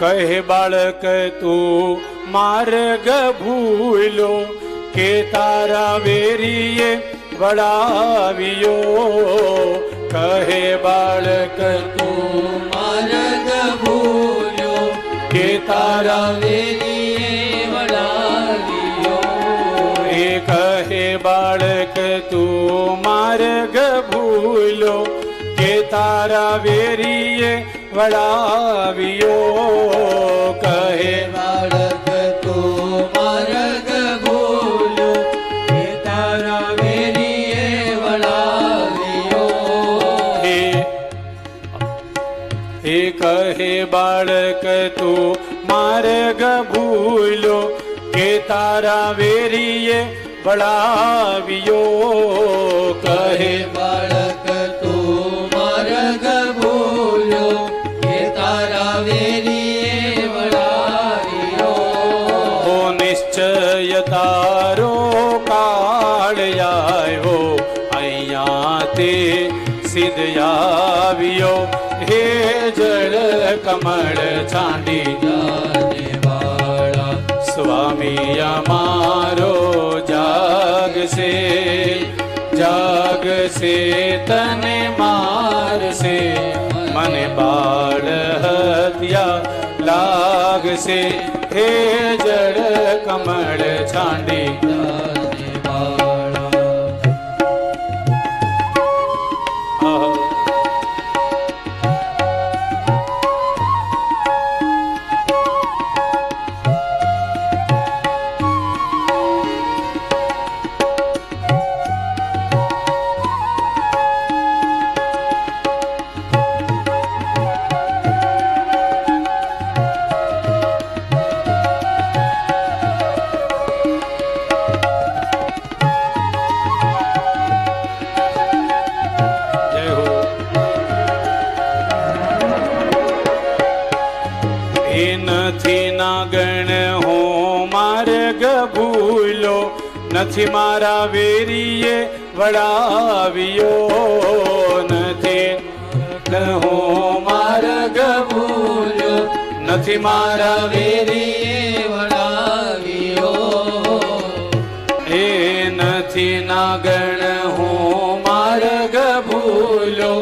કહે બાળક, તું માર્ગ ભૂલો કે તારા વેરીએ વડાવ્યો કહે બાળક, તું માર્ગ ભૂલ્યો કે તારા વેરીએ વડાવ્યો એ કહે બાળક, તું માર્ગ ભૂલો કે તારા વેરીએ વળાવ્યો કહે બાળક તો માર્ગ ભૂલ્યો. એ તારા વેરીએ વડાવ્યો હે કહે બાળક, તું માર્ગ ભૂલો કે તારા વેરીએ વળાવ્યો. આવ્યો અહીંયા તે સિદ્ધ આવ્યો. હે જળ કમળ ચાંદી જાને વાળા સ્વામી અમારો જાગશે જાગશે, તને મારશે. મને બાળ હત્યા લાગશે. હે જળ કમળ છાંડી નથી ના ગણ હું માર્ગ ભૂલો. નથી મારા વેરીએ વડાવ્યો નથી. હું માર્ગ ભૂલો. નથી મારા વેરીએ વડાવ્યો એ નથી ના ગણ હું માર્ગ ભૂલો.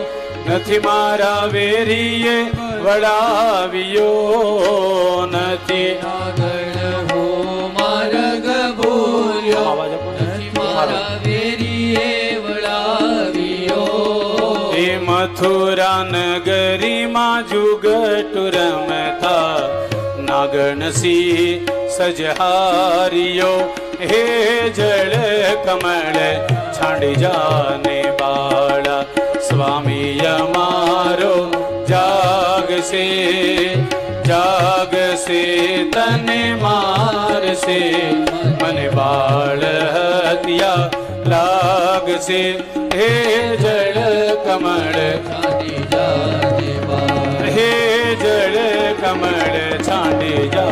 નથી મારા વેરીએ વડાવ્યો નથી. આગળ હો માર્ગ ભૂલ્યો મારા વેરીએ વડાવ્યો. એ મથુરા નગરીમાં જુગટ રમતા નાગણસી સજહારિયો હે જળ કમળ છાંડી જાને से जाग से तन मार से मन बाल हतिया लाग से हे जड़ कमर छाने जा हे जड़ कमल छाने जा